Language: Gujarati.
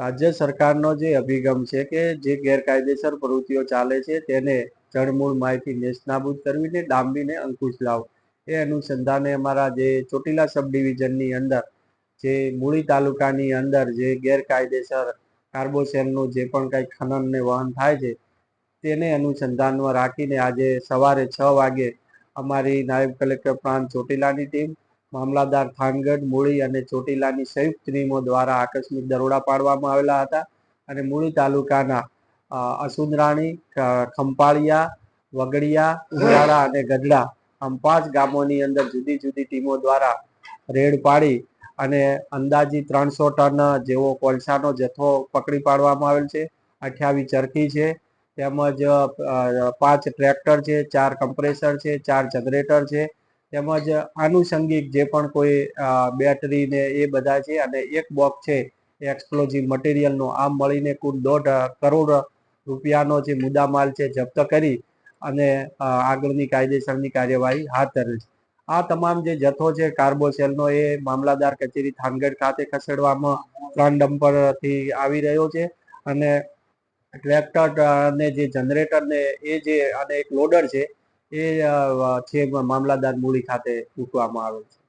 રાજ્ય સરકારનો જે અભિગમ છે કે જે ગેરકાયદેસર પ્રવૃત્તિઓ ચાલે છે, તેને જળમૂળ માહિતી નેસ્તનાબૂદ કરવીને ડાંબીને અંકુશ લાવો. એ અનુસંધાને અમારા જે ચોટીલા સબ ડિવિઝનની અંદર, જે મૂળી તાલુકાની અંદર જે ગેરકાયદેસર કાર્બોસેલનું જે પણ કંઈ ખનન ને વહન થાય છે, તેને અનુસંધાનમાં રાખીને આજે સવારે છ વાગે અમારી નાયબ કલેક્ટર પ્રાંત ચોટીલાની ટીમ મામલાદાર થાનગઢ, મૂળી અને ચોટીલાની સંયુક્ત ટીમો દ્વારા આકસ્મિક દરોડા પાડવામાં આવેલા હતા અને મૂળી તાલુકાના અસુંદરાણી ખંપાળિયા, વગડિયા ઉયાળા અને ગઢડા આમ પાંચ ગામોની અંદર જુદી જુદી ટીમો દ્વારા રેડ પાડી અને અંદાજી ત્રણસો ટન જેવો કોલસાનો જથ્થો પકડી પાડવામાં આવેલ છે. અઠ્યાવીસ ચરખી છે, તેમજ પાંચ ટ્રેક્ટર છે, ચાર કમ્પ્રેસર છે, ચાર જનરેટર છે તેમજ આનુષંગિક જે પણ કોઈ બેટરી ને એ બધા છે અને એક બોક્સ છે એક્સપ્લોઝિવ મટીરિયલનો આમ મળીને કુલ દોઢ કરોડ રૂપિયાનો જે મુદ્દામાલ છે જપ્ત કરી અને આગળની કાયદેસરની કાર્યવાહી હાથ ધરી આ તમામ જે જથ્થો છે કાર્બોસેલનો એ મામલાદાર કચેરી થાનગઢ ખાતે ખસેડવામાં ત્રણ ડમ્પરથી આવી રહ્યો છે અને ટ્રેક્ટર અને જે જનરેટર ને એ જે અને એક લોડર છે એ છે મામલાદાર મૂડી ખાતે મૂકવામાં આવેલ છે.